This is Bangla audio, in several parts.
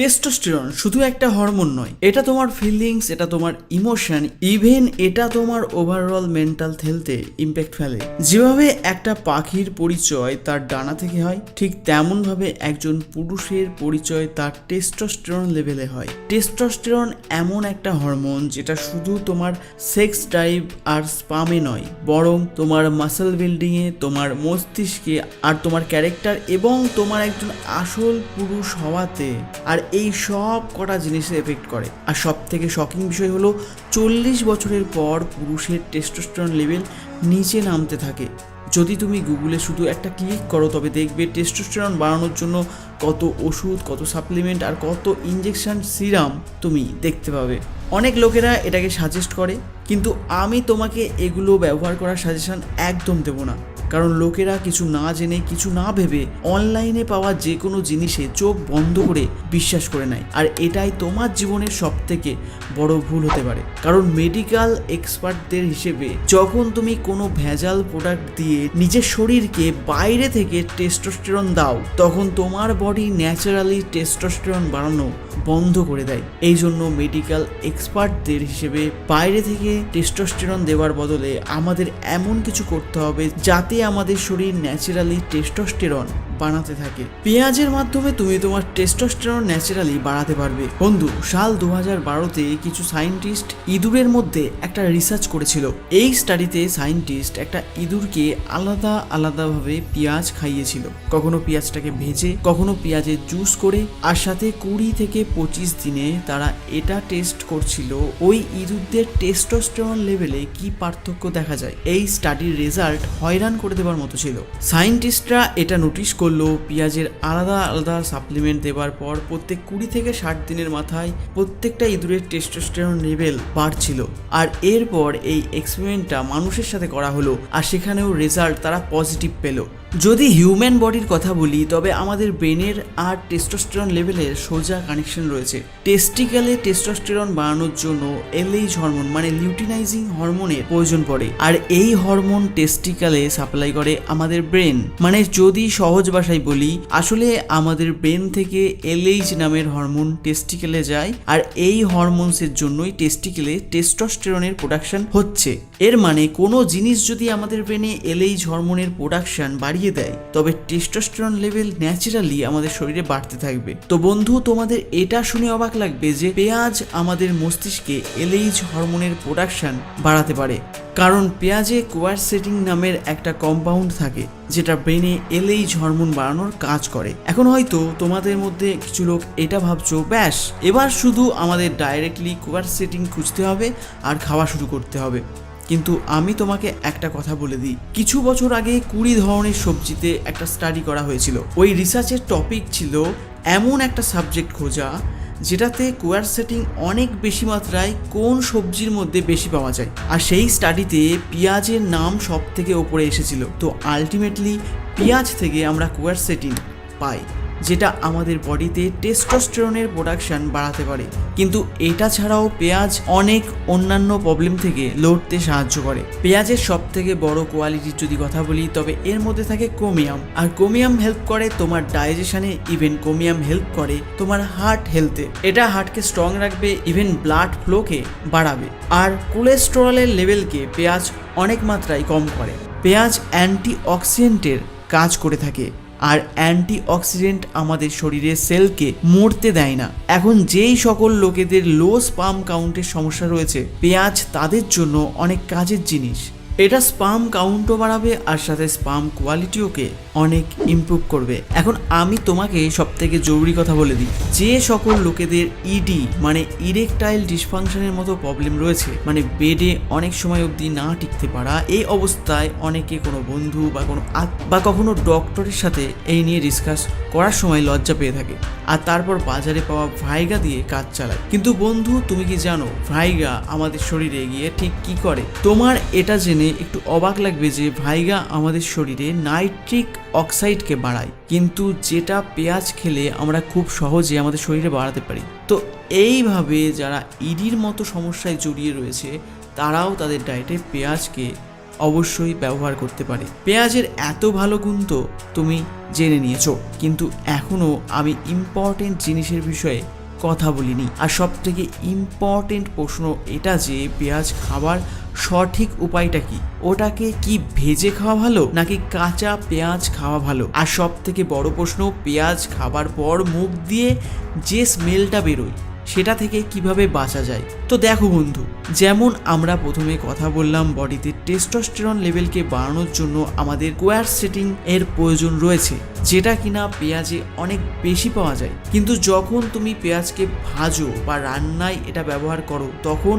টেস্টোস্টেরন শুধু একটা হরমোন নয়, এটা তোমার ফিলিংস এটা তোমার ইমোশন ইভেন এটা তোমার ওভারঅল মেন্টাল হেলথে ইম্প্যাক্ট ফেলে। যেভাবে একটা পাখির পরিচয় তার ডানা থেকে হয়, ঠিক তেমন ভাবে একজন পুরুষের পরিচয় তার টেস্টোস্টেরন লেভেলে হয়। টেস্টোস্টেরন এমন একটা হরমোন যেটা শুধু তোমার সেক্স ড্রাইভ আর স্পামে নয়, বরং তোমার মাসেল বিল্ডিং এ, তোমার মস্তিষ্কে আর তোমার ক্যারেক্টার এবং তোমার একজন আসল পুরুষ হওয়াতে। আর এই সব কটা জিনিসে এফেক্ট করে। আর সব থেকে শকিং বিষয় হলো, চল্লিশ বছরের পর পুরুষের টেস্টোস্টেরন লেভেল নিচে নামতে থাকে। যদি তুমি গুগলে শুধু একটা ক্লিক করো, তবে দেখবে টেস্টোস্টেরন বাড়ানোর জন্য কত ওষুধ, কত সাপ্লিমেন্ট আর কত ইঞ্জেকশন সিরাম তুমি দেখতে পাবে। অনেক লোকেরা এটাকে সাজেস্ট করে, কিন্তু আমি তোমাকে এগুলো ব্যবহার করার সাজেশন একদম দেবো না। কারণ লোকেরা কিছু না জেনে, কিছু না ভেবে অনলাইনে পাওয়া যে কোনো জিনিসে চোখ বন্ধ করে বিশ্বাস করে নেয়। আর এটাই তোমার জীবনের সব থেকে বড় ভুল হতে পারে। কারণ মেডিকেল এক্সপার্টদের হিসেবে যখন তুমি কোনো ভেজাল প্রোডাক্ট দিয়ে নিজের শরীরকে বাইরে থেকে টেস্টোস্টেরন দাও, তখন তোমার বডি ন্যাচারালি টেস্টোস্টেরন বাড়ানো বন্ধ করে দেয়। এই জন্য মেডিকেল এক্সপার্টদের হিসেবে বাইরে থেকে টেস্টোস্টেরন দেওয়ার বদলে আমাদের এমন কিছু করতে হবে যাতে আমাদের শরীর ন্যাচারালি টেস্টোস্টেরন। বানাতে থাকে। পেঁয়াজের মাধ্যমে তুমি তোমার টেস্টোস্টেরন ন্যাচারালি বাড়াতে পারবে। বন্ধু, সাল দু হাজার বারোতে কিছু সায়েন্টিস্ট ইঁদুরের মধ্যে একটা রিসার্চ করেছিল। এই স্টাডিতে সায়েন্টিস্ট একটা ইঁদুরকে আলাদা আলাদাভাবে পেঁয়াজ খাইয়েছিল। কখনো পেঁয়াজটাকে ভেজে, কখনো পেঁয়াজের জুস করে, আর সাথে কুড়ি থেকে পঁচিশ দিনে তারা এটা টেস্ট করছিল ওই ইঁদুরদের টেস্টোস্টেরন লেভেলে কি পার্থক্য দেখা যায়। এই স্টাডির রেজাল্ট হয়রান করে দেওয়ার মতো ছিল। সায়েন্টিস্টরা এটা নোটিশ করল, পেঁয়াজের আলাদা আলাদা সাপ্লিমেন্ট দেওয়ার পর প্রত্যেক কুড়ি থেকে ষাট দিনের মাথায় প্রত্যেকটা ইঁদুরের টেস্টোস্টেরন লেভেল বাড়ছিল। আর এরপর এই এক্সপেরিমেন্টটা মানুষের সাথে করা হলো, আর সেখানেও রেজাল্ট তারা পজিটিভ পেল। যদি হিউম্যান বডির কথা বলি, তবে আমাদের ব্রেনের আর টেস্টোস্টেরন লেভেলের সোজা কানেকশন রয়েছে। টেস্টিক্যালে টেস্টোস্টেরন বাড়ানোর জন্য এলএইচ হরমোন মানে লিউটিনাইজিং হরমোনের প্রয়োজন পড়ে। আর এই হরমোন টেস্টিক্যালে সাপ্লাই করে আমাদের ব্রেন মানে যদি সহজ ভাষায় বলি, আসলে আমাদের ব্রেন থেকে এলএইচ নামের হরমোন টেস্টিক্যালে যায়, আর এই হরমোনসের জন্যই টেস্টিক্যালে টেস্টোস্টেরনের প্রোডাকশন হচ্ছে। এর মানে কোনো জিনিস যদি আমাদের ব্রেনে এলএইচ হরমোনের প্রোডাকশন বাড়িয়ে দেয়। তবে টেস্টোস্টেরন লেভেল ন্যাচারালি আমাদের শরীরে বাড়তে থাকবে। তো বন্ধু, তোমাদের এটা শুনে অবাক লাগবে যে পেঁয়াজ আমাদের মস্তিষ্কে এলএইচ হরমোনের প্রোডাকশন বাড়াতে পারে। কারণ পেঁয়াজে কোয়ারসেটিং নামের একটা কম্পাউন্ড থাকে, যেটা ব্রেনে এলএইচ হরমোন বাড়ানোর কাজ করে। এখন হয়তো তোমাদের মধ্যে কিছু লোক এটা ভাবছ, ব্যাস, এবার শুধু আমাদের ডাইরেক্টলি কোয়ারসেটিং খুঁজতে হবে আর খাওয়া শুরু করতে হবে। কিন্তু আমি তোমাকে একটা কথা বলে দিই। কিছু বছর আগে কুড়ি ধরনের সবজিতে একটা স্টাডি করা হয়েছিল। ওই রিসার্চের টপিক ছিল এমন একটা সাবজেক্ট খোঁজা, যেটাতে কোয়ারসেটিং অনেক বেশি মাত্রায় কোন সবজির মধ্যে বেশি পাওয়া যায়। আর সেই স্টাডিতে পেঁয়াজের নাম সব থেকে ওপরে এসেছিল। তো আলটিমেটলি পেঁয়াজ থেকে আমরা কোয়ারসেটিং পাই। যেটা আমাদের বডিতে টেস্টোস্টেরনের প্রোডাকশন বাড়াতে পারে। কিন্তু এটা ছাড়াও পেঁয়াজ অনেক অন্যান্য প্রবলেম থেকে লড়তে সাহায্য করে। পেঁয়াজের সব থেকে বড় কোয়ালিটির যদি কথা বলি, তবে এর মধ্যে থাকে কোমিয়াম আর ক্রোমিয়াম হেল্প করে তোমার ডাইজেশনে ইভেন কোমিয়াম হেল্প করে তোমার হার্ট হেলথে এটা হার্টকে স্ট্রং রাখবে ইভেন ব্লাড ফ্লোকে বাড়াবে। আর কোলেস্টেরলের লেভেলকে পেঁয়াজ অনেক মাত্রায় কম করে। পেঁয়াজ অ্যান্টি অক্সিডেন্টের কাজ করে থাকে। আর অ্যান্টি অক্সিডেন্ট আমাদের শরীরের সেলকে মরতে দেয় না। এখন যেই সকল লোকেদের লো স্পাম কাউন্টের সমস্যা রয়েছে, পেঁয়াজ তাদের জন্য অনেক কাজের জিনিস। এটা স্পাম কাউন্টও বাড়াবে আর সাথে স্পাম কোয়ালিটিওকে অনেক ইমপ্রুভ করবে। এখন আমি তোমাকে সব থেকে জরুরি কথা বলে দিই। যে সকল লোকেদের ইডি মানে ইরেকটাইল ডিসফাংশনের মতো প্রবলেম রয়েছে মানে বেডে অনেক সময় অবধি না টিকতে পারা, এই অবস্থায় অনেকে কোনো বন্ধু বা কোনো বা কখনো ডক্টরের সাথে এই নিয়ে ডিসকাস করার সময় লজ্জা পেয়ে থাকে। আর তারপর বাজারে পাওয়া ভাইগা দিয়ে কাজ চালায়। কিন্তু বন্ধু, তুমি কি জানো ভাইগা আমাদের শরীরে গিয়ে ঠিক কি করে? তোমার এটা জেনে একটু অবাক লাগবে যে ভাইগা আমাদের শরীরে নাইট্রিক অক্সাইডকে বাড়ায়। কিন্তু যেটা পেঁয়াজ খেলে আমরা খুব সহজে আমাদের শরীরে বাড়াতে পারি। তো এইভাবে যারা ইডির মতো সমস্যায় জড়িয়ে রয়েছে, তারাও তাদের ডায়েটে পেঁয়াজকে অবশ্যই ব্যবহার করতে পারে। পেঁয়াজের এত ভালো গুণ তো তুমি জেনে নিয়েছো, কিন্তু এখনও আমি ইম্পর্টেন্ট জিনিসের বিষয়ে কথা বলিনি। আর সব থেকে ইম্পর্টেন্ট প্রশ্ন এটা যে পেঁয়াজ খাবার সঠিক উপায়টা কি? ওটাকে কি ভেজে খাওয়া ভালো, নাকি কাঁচা পেঁয়াজ খাওয়া ভালো? আর সব থেকে বড় প্রশ্ন, পেঁয়াজ খাবার পর মুখ দিয়ে যে স্মেলটা বেরোয়, সেটা থেকে কীভাবে বাঁচা যায়? তো দেখো বন্ধু, যেমন আমরা প্রথমে কথা বললাম বডিতে টেস্টোস্টেরন লেভেলকে বাড়ানোর জন্য আমাদের কোয়ার সেটিং এর প্রয়োজন রয়েছে, যেটা কিনা পেঁয়াজে অনেক বেশি পাওয়া যায়। কিন্তু যখন তুমি পেঁয়াজকে ভাজো বা রান্নায় এটা ব্যবহার করো, তখন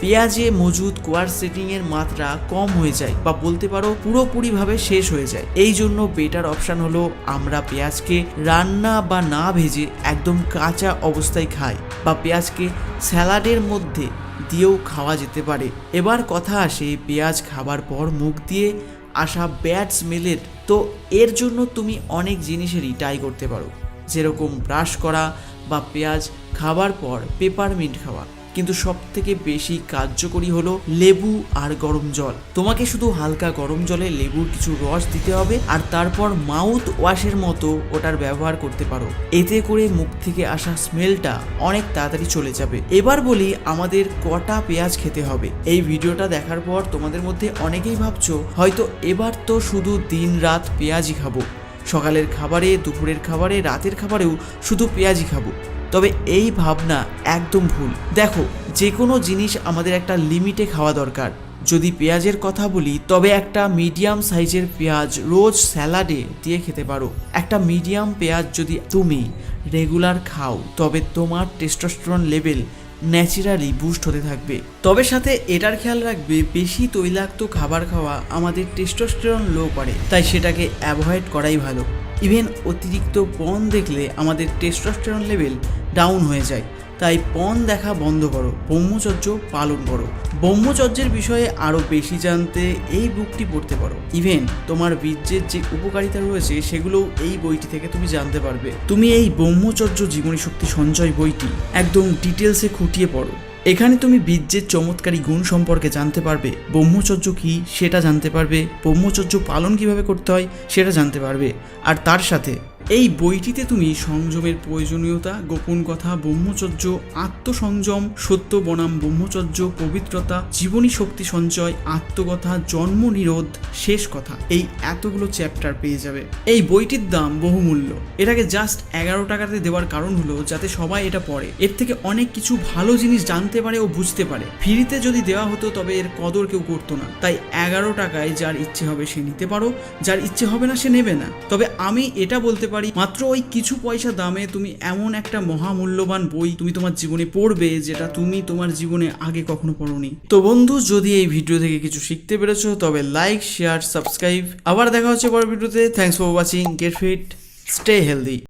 পেঁয়াজে মজুদ কোয়ার সেটিং এর মাত্রা কম হয়ে যায় বা বলতে পারো পুরোপুরিভাবে শেষ হয়ে যায়। এই জন্য বেটার অপশন হলো আমরা পেঁয়াজকে রান্না বা না ভেজে একদম কাঁচা অবস্থায় খাই বা পেঁয়াজকে স্যালাডের মধ্যে দিয়েও খাওয়া যেতে পারে। এবার কথা আসে পেঁয়াজ খাবার পর মুখ দিয়ে আসা ব্যাড স্মেলের। তো এর জন্য তুমি অনেক জিনিসেরই ট্রাই করতে পারো। যেরকম ব্রাশ করা বা পেঁয়াজ খাবার পর পেপারমিন্ট খাওয়া। কিন্তু সব থেকে বেশি কার্যকরী হলো লেবু আর গরম জল। তোমাকে শুধু হালকা গরম জলে লেবুর কিছু রস দিতে হবে আর তারপর মাউথ ওয়াশের মতো ওটার ব্যবহার করতে পারো। এতে করে মুখ থেকে আসা স্মেলটা অনেক তাড়াতাড়ি চলে যাবে। এবার বলি আমাদের কটা পেঁয়াজ খেতে হবে। এই ভিডিওটা দেখার পর তোমাদের মধ্যে অনেকেই ভাবছ, হয়তো এবার তো শুধু দিন রাত পেঁয়াজই খাব। সকালের খাবারে, দুপুরের খাবারে, রাতের খাবারেও শুধু পেঁয়াজই খাব। তবে এই ভাবনা একদম ভুল। দেখো যে কোনো জিনিস আমাদের একটা লিমিটে খাওয়া দরকার। যদি পেঁয়াজের কথা বলি, তবে একটা মিডিয়াম সাইজের পেঁয়াজ রোজ স্যালাডে দিয়ে খেতে পারো। একটা মিডিয়াম পেঁয়াজ যদি তুমি রেগুলার খাও, তবে তোমার টেস্টোস্টেরন লেভেল ন্যাচারালি বুস্ট হতে থাকবে। তবে সাথে এটার খেয়াল রাখবে, বেশি তৈলাক্ত খাবার খাওয়া আমাদের টেস্টোস্টেরন লো করে, তাই সেটাকে অ্যাভয়েড করাই ভালো। ইভেন অতিরিক্ত পণ দেখলে আমাদের টেস্টোস্টেরন লেভেল ডাউন হয়ে যায়। তাই পণ দেখা বন্ধ করো, ব্রহ্মচর্য পালন করো। ব্রহ্মচর্যের বিষয়ে আরও বেশি জানতে এই বুকটি পড়তে পারো। ইভেন তোমার বীর্যের যে উপকারিতা রয়েছে, সেগুলোও এই বইটি থেকে তুমি জানতে পারবে। তুমি এই ব্রহ্মচর্য জীবনী শক্তি সঞ্চয় বইটি একদম ডিটেলসে খুঁটিয়ে পড়ো। এখানে তুমি বীর্যের চমৎকারী গুণ সম্পর্কে জানতে পারবে। ব্রহ্মচর্য কী, সেটা জানতে পারবে। ব্রহ্মচর্য পালন কীভাবে করতে হয়, সেটা জানতে পারবে। আর তার সাথে এই বইটিতে তুমি সংযমের প্রয়োজনীয়তা, গোপন কথা, ব্রহ্মচর্য, আত্মসংযম, সত্য বনাম ব্রহ্মচর্য, পবিত্রতা, জীবনী শক্তি সঞ্চয়, আত্মকথা, জন্ম নিরোধ, শেষ কথা এই এতগুলো চ্যাপ্টার পেয়ে যাবে। এই বইটির দাম বহুমূল্য। এটাকে জাস্ট এগারো টাকাতে দেওয়ার কারণ হলো যাতে সবাই এটা পড়ে। এর থেকে অনেক কিছু ভালো জিনিস জানতে পারে ও বুঝতে পারে। ফ্রিতে যদি দেওয়া হতো তবে এর কদর কেউ করতো না। তাই এগারো টাকায় যার ইচ্ছে হবে সে নিতে পারো, যার ইচ্ছে হবে না সে নেবে না। তবে আমি এটা বলতে পারি। মাত্র ওই কিছু পয়সা দামে তুমি এমন একটা মহামূল্যবান বই তুমি তোমার জীবনে পড়বে যেটা তুমি তোমার জীবনে আগে কখনো পড়োনি। তো বন্ধু, যদি এই ভিডিও থেকে কিছু শিখতে পেরেছ, তবে লাইক শেয়ার সাবস্ক্রাইব আবার দেখা হচ্ছে পরের ভিডিওতে। Thanks for watching get fit stay healthy